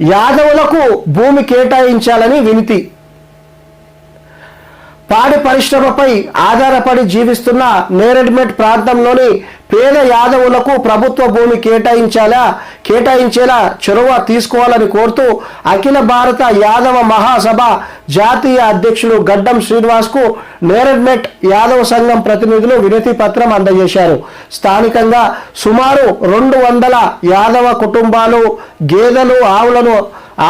యాదవులకు భూమి కేటాయించాలని వినతి. పాడి పరిశ్రమపై ఆధారపడి జీవిస్తున్న నేరెడ్మెట్ ప్రాంతంలోని పేద యాదవులకు ప్రభుత్వ భూమి కేటాయించాలా కేటాయించేలా చొరవ తీసుకోవాలని కోరుతూ అఖిల భారత యాదవ మహాసభ జాతీయ అధ్యక్షుడు గడ్డం శ్రీనివాస్కు నేరెడ్మెట్ యాదవ సంఘం ప్రతినిధులు వినతి పత్రం అందజేశారు. స్థానికంగా సుమారు రెండు వందల యాదవ కుటుంబాలు గేదెలు ఆవులను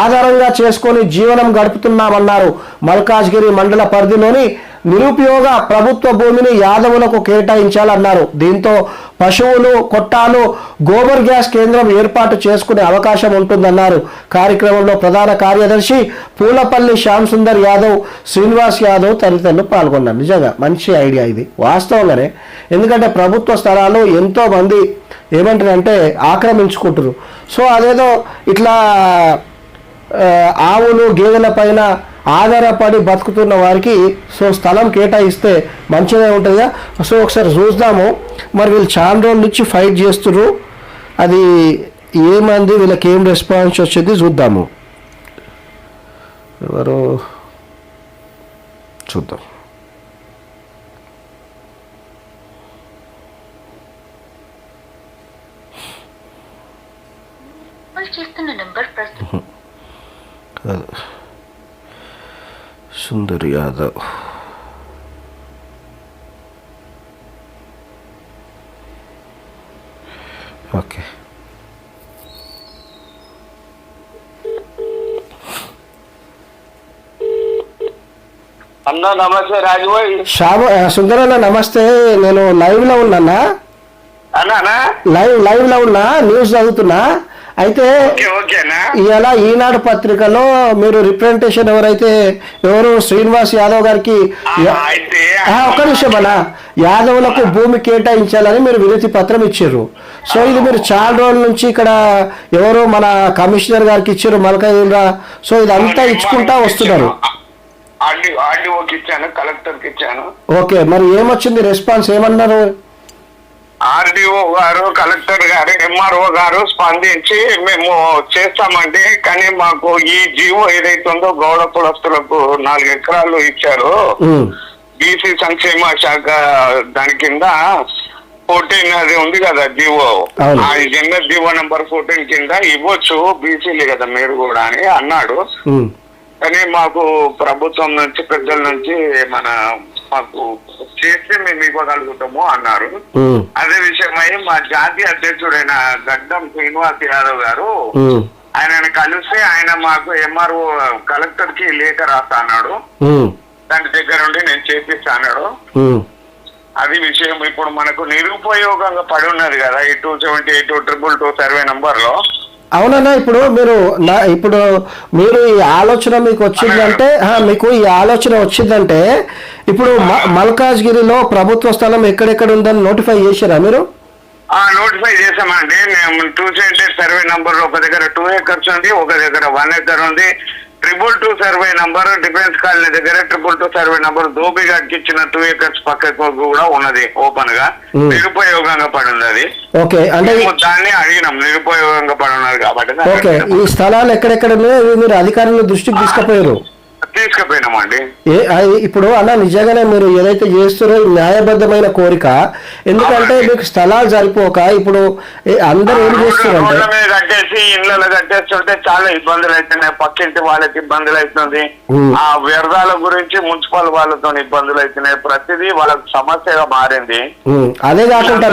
ఆధారంగా చేసుకొని జీవనం గడుపుతున్నామన్నారు మల్కాజ్గిరి మండల పరిధిలోని నిరుపయోగ ప్రభుత్వ భూమిని యాదవులకు కేటాయించాలన్నారు. దీంతో పశువులు కొట్టాలు గోబర్ గ్యాస్ కేంద్రం ఏర్పాటు చేసుకునే అవకాశం ఉంటుందన్నారు. కార్యక్రమంలో ప్రధాన కార్యదర్శి పూలపల్లి శ్యామ్ సుందర్ యాదవ్ శ్రీనివాస్ యాదవ్ తదితరులు పాల్గొన్నారు. నిజంగా మంచి ఐడియా ఇది. వాస్తవంగానే ఎందుకంటే ప్రభుత్వ స్థలాలు ఎంతో మంది ఏమంటారంటే ఆక్రమించుకుంటారు సో అదేదో ఇట్లా ఆవులు గేదెల పైన ఆధారపడి బతుకుతున్న వారికి సో స్థలం కేటాయిస్తే మంచిగా ఉంటుందా సో ఒకసారి చూద్దాము. మరి వీళ్ళు చాలా రోజుల నుంచి ఫైట్ చేస్తున్నారు అది ఏమంది? వీళ్ళకి ఏం రెస్పాన్స్ వచ్చేది చూద్దాము. ఎవరు? చూద్దాం. చేస్తున్న నంబర్ ప్రస్తుతం. సుందర్ యాదవ్. ఓకే. అన్నా నమస్తే శ్యామ సుందరన్న నమస్తే. నేను లైవ్లో ఉన్నానా? అన్నానా లైవ్ లైవ్లో ఉన్నా? న్యూస్ చదువుతున్నా? అయితే ఇవాళ ఈనాడు పత్రికలో మీరు రిప్రజెంటేషన్ ఎవరైతే ఎవరు శ్రీనివాస్ యాదవ్ గారికి ఒక్క నిమిషం అన్న. యాదవులకు భూమి కేటాయించాలని మీరు వినతి పత్రం ఇచ్చారు. సో ఇది మీరు చాలా రోజుల నుంచి ఇక్కడ ఎవరు మన కమిషనర్ గారికి ఇచ్చారు మలకాయ సో ఇదంతా ఇచ్చుకుంటా వస్తున్నారు. ఓకే మరి ఏమొచ్చింది రెస్పాన్స్ ఏమన్నారు? ఆర్డీఓ గారు కలెక్టర్ గారు ఎంఆర్ఓ గారు స్పందించి మేము చేస్తామండి. కానీ మాకు ఈ జీవో ఏదైతే ఉందో గౌడ కులస్తులకు నాలుగు ఎకరాలు ఇచ్చారు. బీసీ సంక్షేమ శాఖ దాని కింద ఫోర్టీన్ అది ఉంది కదా జీవో. ఆ జన్మ జీవో నెంబర్ ఫోర్టీన్ కింద ఇవ్వచ్చు బీసీలే కదా మీరు కూడా అని అన్నాడు. కానీ మాకు ప్రభుత్వం నుంచి పెద్దల నుంచి మన మాకు చేస్తే మేము ఇవ్వగలుగుతాము అన్నారు. అదే విషయమై మా జాతీయ అధ్యక్షుడైన గడ్డం శ్రీనివాస్ యాదవ్ గారు ఆయనను కలిసి ఆయన మాకు ఎంఆర్ఓ కలెక్టర్కి లేఖ రాస్తా అన్నాడు. దాని దగ్గర నుండి నేను చేపిస్తా అన్నాడు. అది విషయం ఇప్పుడు మనకు నిరుపయోగంగా పడి ఉన్నది కదా. ఈ two seventy eight triple two survey నంబర్లో. అవునన్నా ఇప్పుడు మీరు నా ఇప్పుడు మీరు ఈ ఆలోచన మీకు వచ్చిందంటే మీకు ఈ ఆలోచన వచ్చిందంటే ఇప్పుడు మల్కాజ్గిరిలో ప్రభుత్వ స్థలం ఎక్కడెక్కడ ఉందని నోటిఫై చేశారా మీరు? నోటిఫై చేసామండి మేము టూ సెవెంటీ సర్వే నంబర్ ఒక దగ్గర టూ ఏకర్స్ ఉంది ఒక దగ్గర వన్ ఎకర్ ఉంది. Triple two survey number defence colony దగ్గర ట్రిపుల్ టూ సర్వే నంబర్ దోబిఘాట్కి ఇచ్చిన టూ ఏకర్స్ పక్కకు కూడా ఉన్నది ఓపెన్గా Hmm. నిరుపయోగంగా పడి ఉంది అది ఓకే అంటే దాన్ని అడిగినాం నిరుపయోగంగా పడి ఉన్నది కాబట్టి ఓకే. ఈ స్థలాలు ఎక్కడెక్కడ మీరు అధికారుల దృష్టికి తీసుకుపోయారు తీసుకుపోయినామండి. ఇప్పుడు అన్న నిజంగానే మీరు ఏదైతే చేస్తారో ఇది న్యాయబద్ధమైన కోరిక. ఎందుకంటే మీకు స్థలాలు సరిపోక ఇప్పుడు అందరూ ఏం కట్టేసి ఇళ్ళలో కట్టేస్తుంటే చాలా ఇబ్బందులు అవుతున్నాయి పక్కింటి వాళ్ళకి ఇబ్బందులు అవుతుంది. ఆ వ్యర్థాల గురించి మున్సిపల్ వాళ్ళతో ఇబ్బందులు అవుతున్నాయి ప్రతిదీ వాళ్ళకి సమస్యగా మారింది. అదే కాకుండా.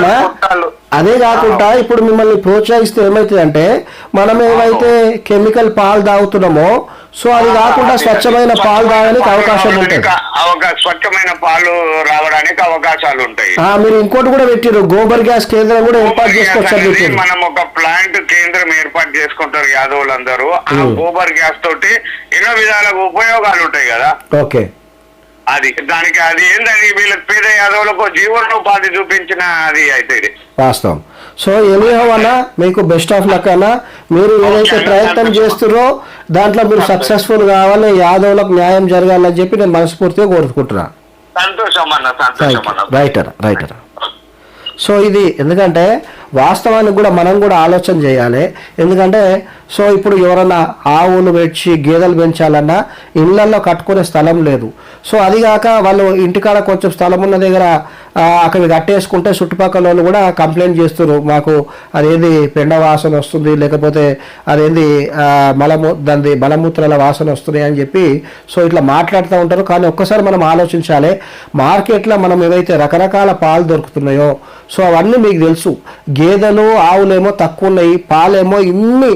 అదే కాకుండా ఇప్పుడు మిమ్మల్ని ప్రోత్సహిస్తే ఏమవుతుందంటే మనం ఏవైతే కెమికల్ పాలు తాగుతున్నామో సో అది కాకుండా స్వచ్ఛమైన పాలు తాగడానికి అవకాశం ఉంటుంది. అవకాశం స్వచ్ఛమైన పాలు రావడానికి అవకాశాలు ఉంటాయి. మీరు ఇంకోటి కూడా పెట్టారు గోబర్ గ్యాస్ కేంద్రం కూడా ఏర్పాటు చేసుకోవచ్చు మనం ఒక ప్లాంట్ కేంద్రం ఏర్పాటు చేసుకుంటారు యాదవులందరూ. ఆ. గోబర్ గ్యాస్ తోటి ఎన్నో విధాలుగా ఉపయోగాలు ఉంటాయి కదా. ఓకే. అది దానికి అది ఏందని వీళ్ళకి పేద యాదవులకు జీవనోపాధి చూపించిన అది అయితే ఇది. వాస్తవం. సో ఎనీహో అన్న మీకు బెస్ట్ ఆఫ్ లక్ అన్న మీరు ఏదైతే. ప్రయత్నం చేస్తున్నారో దాంట్లో మీరు సక్సెస్ఫుల్ కావాలి యాదవులకు న్యాయం జరగాలని చెప్పి నేను మనస్ఫూర్తిగా కోరుకుంటున్నా. సంతోషం అన్న సంతోషం అన్న. రైటర్ రైటర్ సో ఇది ఎందుకంటే వాస్తవానికి కూడా మనం కూడా ఆలోచన చేయాలి. ఎందుకంటే సో ఇప్పుడు ఎవరన్నా ఆవులు పెంచి గేదెలు పెంచాలన్నా ఇళ్ళల్లో కట్టుకునే స్థలం లేదు. సో అది కాక వాళ్ళు ఇంటికాడ కొంచెం స్థలం ఉన్న దగ్గర అక్కడ కట్టేసుకుంటే చుట్టుపక్కల వాళ్ళు కూడా కంప్లైంట్ చేస్తున్నారు. మాకు అదేంది పెండ వాసన వస్తుంది లేకపోతే అదేంది మలము దాని మలమూత్రాల వాసన వస్తున్నాయి అని చెప్పి సో ఇట్లా మాట్లాడుతూ ఉంటారు. కానీ ఒక్కసారి మనం ఆలోచించాలి మార్కెట్లో మనం ఏవైతే రకరకాల పాలు దొరుకుతున్నాయో సో అవన్నీ మీకు తెలుసు. గేదెలు ఆవులేమో తక్కువ ఉన్నాయి పాలేమో ఇన్ని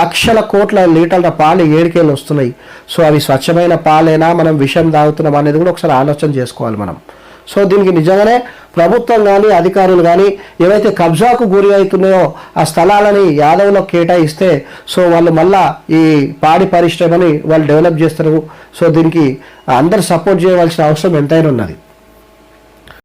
లక్షల కోట్ల లీటర్ల పాలు ఏడికేళ్ళు వస్తున్నాయి. సో అవి స్వచ్ఛమైన పాలేనా మనం విషం తాగుతున్నాం అనేది కూడా ఒకసారి ఆలోచన చేసుకోవాలి మనం. సో దీనికి నిజంగానే ప్రభుత్వం కానీ అధికారులు కానీ ఏవైతే కబ్జాకు గురి అవుతున్నాయో ఆ స్థలాలని యాదవ్లో కేటాయిస్తే సో వాళ్ళు మళ్ళా ఈ పాడి పరిశ్రమని వాళ్ళు డెవలప్ చేస్తారు. సో దీనికి అందరు సపోర్ట్ చేయవలసిన అవసరం ఎంతైనా ఉన్నది.